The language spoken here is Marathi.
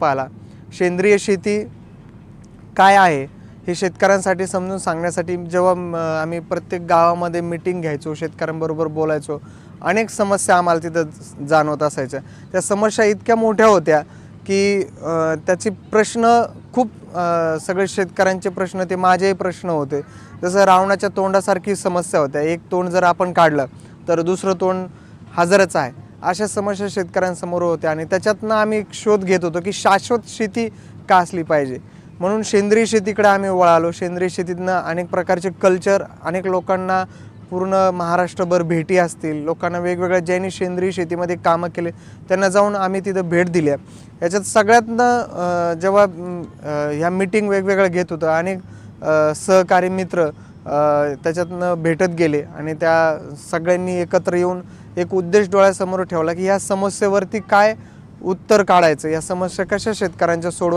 पाहिला सेंद्रिय शेती काय आहे हे शेतकऱ्यांसाठी समजून सांगण्यासाठी जेव्हा आम्ही प्रत्येक गावामध्ये मिटिंग घ्यायचो शेतकऱ्यांबरोबर बोलायचो अनेक समस्या आम्हाला तिथं जाणवत असायच्या. त्या समस्या इतक्या मोठ्या होत्या की त्याची प्रश्न खूप सगळे शेतकऱ्यांचे प्रश्न ते माझेही प्रश्न होते. जसं रावणाच्या तोंडासारखी समस्या होत्या. एक तोंड जर आपण काढलं तर दुसरं तोंड हजरच आहे. अशा समस्या शेतकऱ्यांसमोर होत्या आणि त्याच्यातनं आम्ही एक शोध घेत होतो की शाश्वत शेती का असली पाहिजे. म्हणून सेंद्रिय शेतीकडे आम्ही वळालो. सेंद्रिय शेतीतनं अनेक प्रकारचे कल्चर अनेक लोकांना पूर्ण महाराष्ट्रभर भेटी असतील. लोकांना वेगवेगळ्या ज्यांनी सेंद्रिय शेतीमध्ये कामं केले त्यांना जाऊन आम्ही तिथं भेट दिल्या याच्यात सगळ्यातनं जेव्हा ह्या मिटिंग वेगवेगळ्या घेत होतं. अनेक सहकारी मित्र त्याच्यातनं भेटत गेले आणि त्या सगळ्यांनी एकत्र येऊन एक उद्देश डोळ्यासमोर ठेवला की ह्या समस्येवरती काय उत्तर काढायचं? या समस्या कशा शेतकऱ्यांच्या सोडव